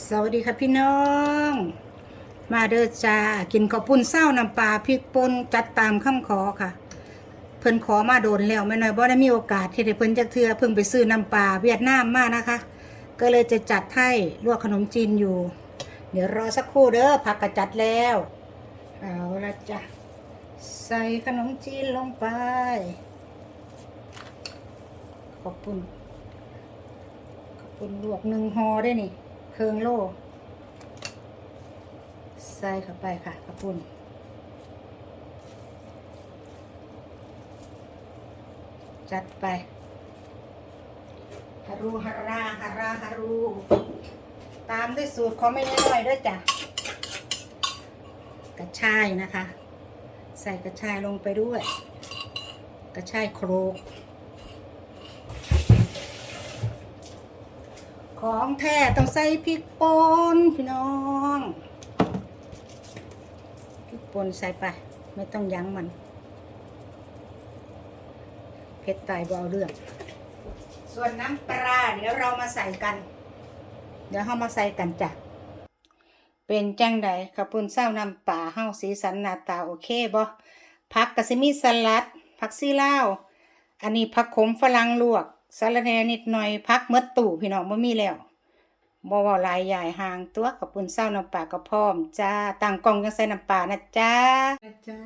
สวัสดีค่ะพี่น้อง มาเด้อจ้ากินข้าวปุ้นเศร้าน้ำปลาพริกป่นจัดตามคำขอค่ะ เพิ่นขอมาโดนแล้วไม่น้อยบ่ได้มีโอกาสที่ได้เพิ่นจักเทื่อเพิ่งไปซื้อน้ำปลาเวียดนามมานะคะ ก็เลยจะจัดให้ลวกขนมจีนอยู่ เดี๋ยวรอสักครู่เด้อผักกระจัดแล้วเอาละจ้ะใส่ขนมจีนลงไป ขอบคุณขอบคุณลวกหนึ่งห่อได้นี่ เครื่องโลใส่เข้าไปค่ะขอบคุณจัดไปฮารูฮาราฮาราฮารูตามด้วยสูตรของไม่น้อยด้วยจ้ะกระชายนะคะ ใส่กระชายลงไปด้วย กระชายโครก ของแท้ต้องใส่พริกป่นพี่น้องพริกป่นใส่ไป ไม่ต้องยั้งมันเผ็ดตายบเอาเรื่องส่วนน้ำปลาเดี๋ยวเรามาใส่กัน เดี๋ยวเรามาใส่กันจ้ะเป็นจังใดขับปุ้นเศร้าน้ำป่าเฮาสีสันหน้าตาโอเคบ่ผักกะสิมีสลัดผักซีลาว อันนี้ผักขมฝรั่งลวก สารแนนิดหน่อยผักเมดตู่พี่น้องบ่มีแล้วบ่ว้าลายใหญ่ห่างตัวกับปุ้นเศร้าน้ำปลาก็พร้อมจ้าตั้งกล้องยังใส่น้ำปลานะจ้าจ้า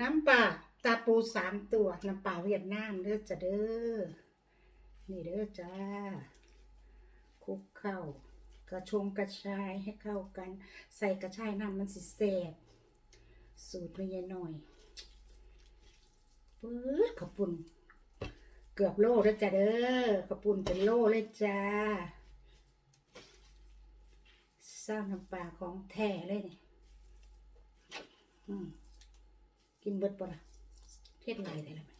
น้ำปลาตาปูสามตัวน้ำปลาเวียดนามเด้อจ้าเด้อนี่เด้อจ้าคลุกเข้ากระชงกระชายให้เข้ากัน ใส่กระชายน้ำมันสิแซ่บสูตรไม่ยหน่อยปื๊ดขอบปุ่น เกือบโลแล้วจ้าเด้อขอบปุ่นเป็นโลเลยจ้าสร้างน้ำปลาของแท้เลยนี่กินเบิดปะล่ะเทศไรได้ละไหม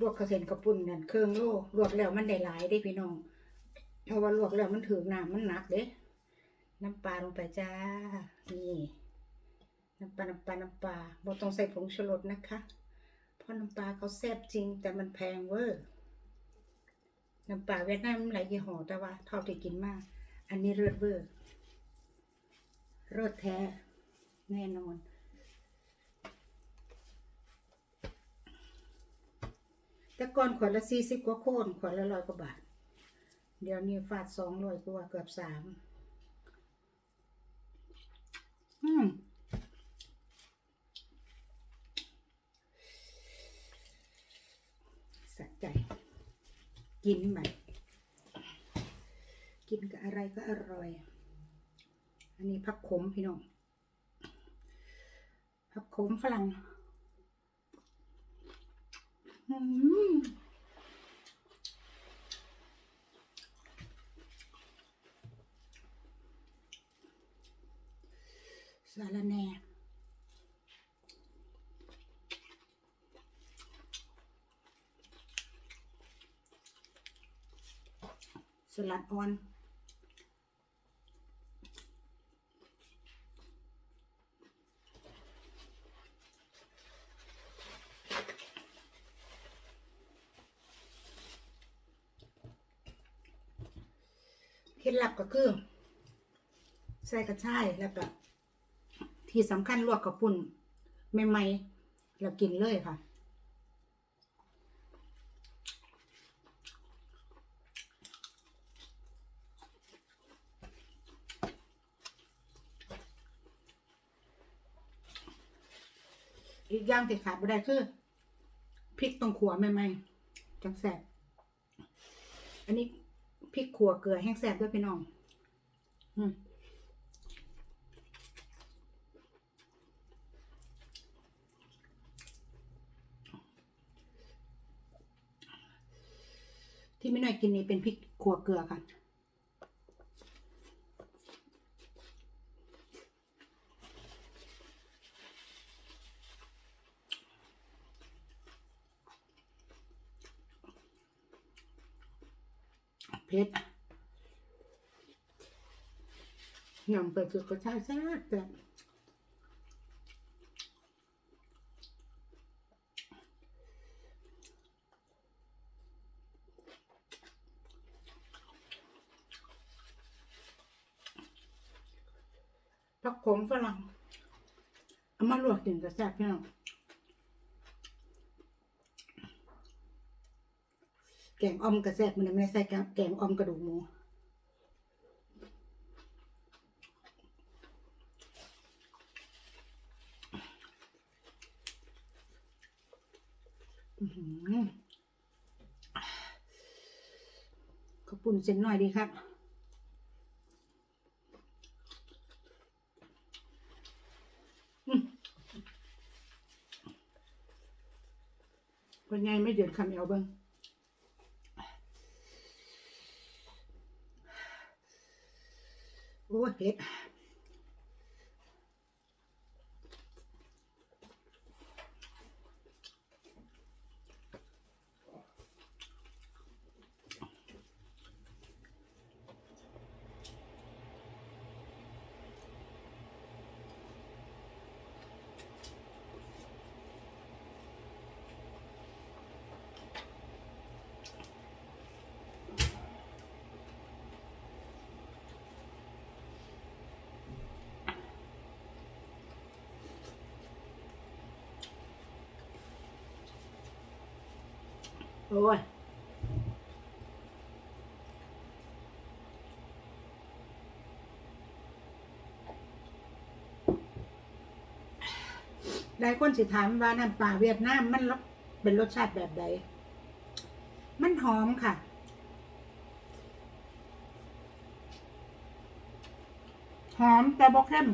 ลวกกระเซ็นกระปุ่นนั่นเครื่องโลลวกแล้วมันได้หลายได้พี่น้องเพราะว่าลวกแล้วมันถือน้ำมันหนักเด้น้ำปลาลงไปจ้า นี่ น้ำปลา น้ำปลา น้ำปลาบ่ต้องใส่ผงชูรสนะคะ ราะน้ำปลาเขาแซ่บจริง แต่มันแพงเวอร์น้ำปลาเวียดนามหลายยี่ห้อแต่ว่าท่าที่กินมาก อันนี้เลิศเวอร์เลิศแท้ แน่นอน แต่ก่อนขวดละสี่สิบกว่าโคนขวดละร้อยกว่าบาท เดี๋ยวนี้ฟาดสองร้อยกว่าเกือบสามอืมสะใจ กินไหมกินกับอะไรก็อร่อย อันนี้ผักขมพี่น้องผักขมฝรั่งสาระแหน่ สลัดอ่อนเคล็ดลับก็คือใส่กระชายแล้วก็ที่สำคัญลวกกระปุ่นใหม่ๆแล้วกินเลยค่ะ อีกอย่างที่ขาดไม่ได้คือพริกตรงขัวใหม่ๆจังแสบอันนี้พริกขัวเกลือแห้งแสบด้วยพี่น้อง อืมที่ไม่น้อยกินนี่เป็นพริกขัวเกลือค่ะ ยำเปิดสุดก็ชาชาแซ่ผักขมฝรั่งเอามาลวกกินกับแซ่บพี่น้องแกงอ่อมกระแซบมันไม่ได้ใส่แกงอ่อมกระดูกหมู ขอบคุณเส้นหน่อยดีครับ เป็นไงไม่เดือดคำเอวบิ้งโอ้เผ็ด โอ้ยหลายคนสิถามว่าน้ำปลาเวียดนามมันรสเป็นรสชาติแบบใด มันหอมค่ะ หอมแต่บอกเข้ม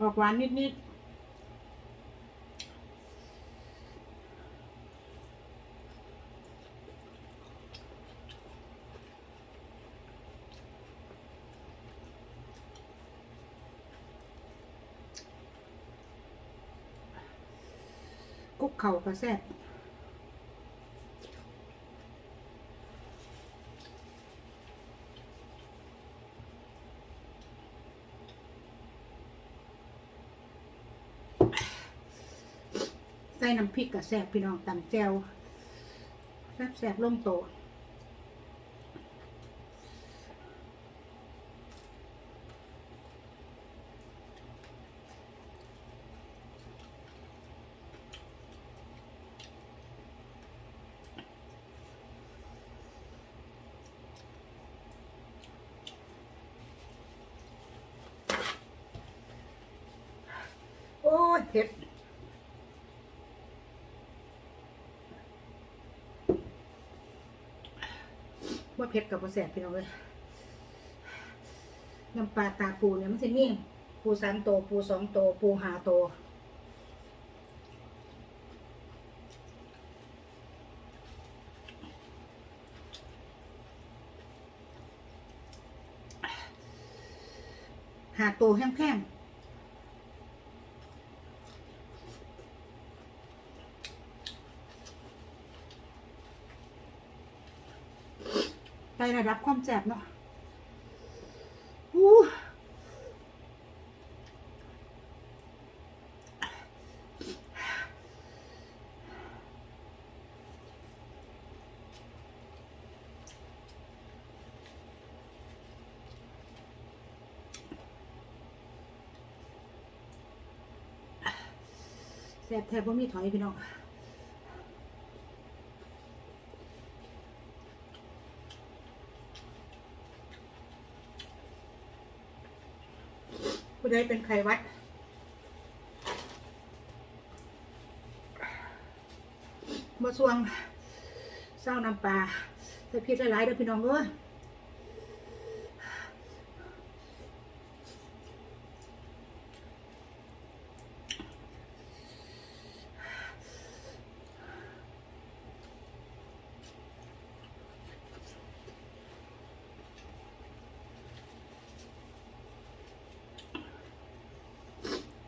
ออกหวานนิดๆ เข่าก็แซบใส่น้ำพริกกระแซบพี่น้องตำแจวแซบแซบลงโตะโอ้ยเผ็ด ว่าเผ็ดกับว่าแสบพี่น้องเลยน้ำปลาตาปูเนี่ยมันจะมีปูสามโตปูสองโตปูหาโตหาโตแห้งๆ ระดับความแสบเนาะอู้แสบแทบว่ามีถอยพี่น้อง ผู้เป็นใครวัดมาสวงเศร้าน้ำปลาใส่พริกหลายๆเด้อพี่น้องเอ้ย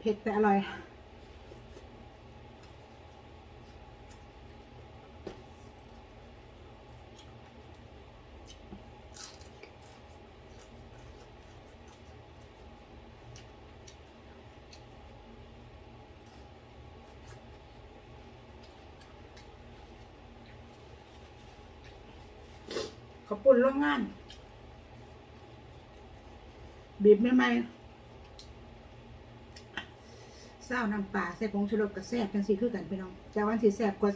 ผ็ดแต่อร่อยขอบคุณโรงงานบีบไม่ไหม เศร้าน้ำปลาใส่ผงชูรสกับแซ่บกันสิคือกันพี่น้องแต่วันสีแซ่บกว่า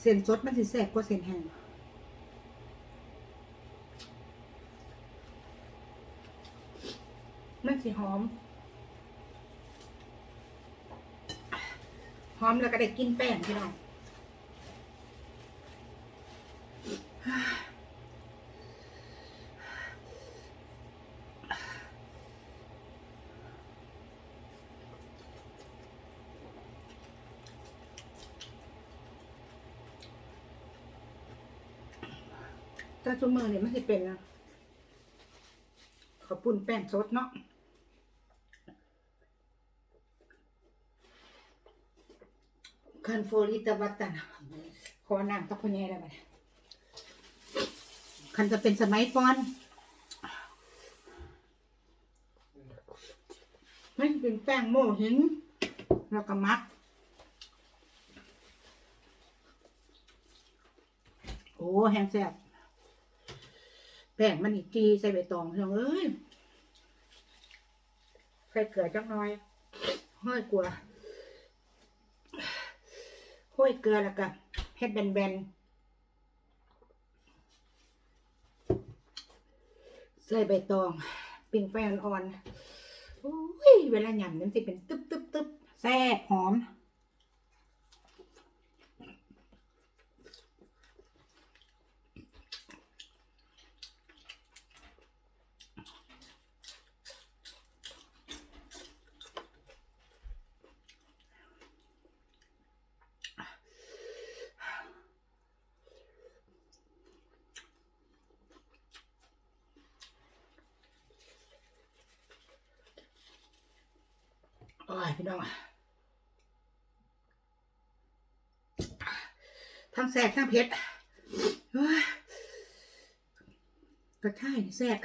เส้นสดมันสีแซ่บกว่าเส้นแห้งมันสีหอม หอมแล้วก็ได้กินแป้งพี่น้อง ถ้าชุมือเนี่ยมันจะเป็นนะขาวปุ้นแป้งสดเนาะคันโฟลิตาวัตตานะขอนั่งกับพ่อแย่ได้ไหมคันจะเป็นสมัยก่อนมันเป็นแป้งโม่หิน แล้วก็มัดโอ้แห้งแซ่บ แป้งมันอีกจีใส่ใบตองพี่น้องเอ้ยใส่เกลือจักหน่อยห้อยกลัวห้อยเกลือแล้วก็เฮ็ดแบนๆใส่ใบตองปิ้งไฟอ่อนๆเวลาหยำมันสิเป็นตึ๊บตึ๊บตึ๊บแซ่บหอม พี่น้องทั้งแซ่บทั้งเผ็ดกระช่ายแซ่บ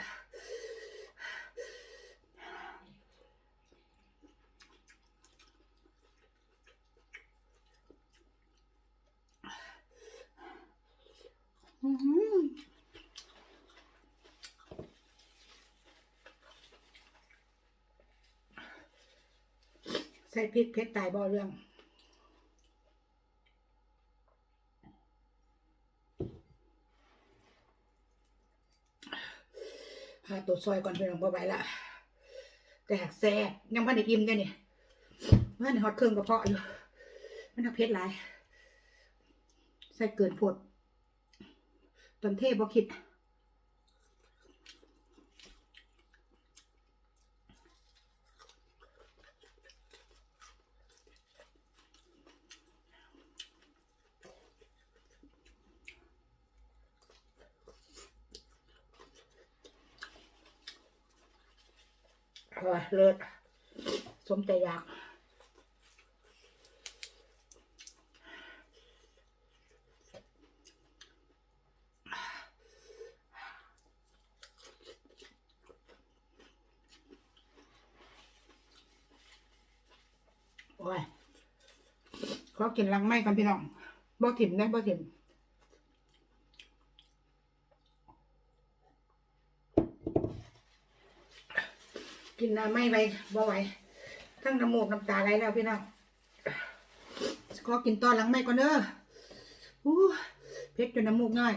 อื้อหือใส่พริกเผ็ดตายบ่อเรื่องหาตัวซอยก่อนเป็นของบ่ไหวละแต่หากแซ่บยังพันได้อิ่มเด้เนี่ยมันฮอตเครื่องกระเพาะอยู่มันทักเพชรหลาย ใส่เกินโพดตอนเทพบ่คิด เออเลิศสมใจอยากโอ้ยขอกินลังไม้กันพี่น้องบ่ถิ่มนะบ่ถิ่ม กินน้ำไม่ไปบ่ไหวทั้งน้ำมูกน้ำตาไหลแล้วพี่น้องขอกินตอนหลังไม่ก่อนเด้ออู้เพชรจนน้ำมูกง่าย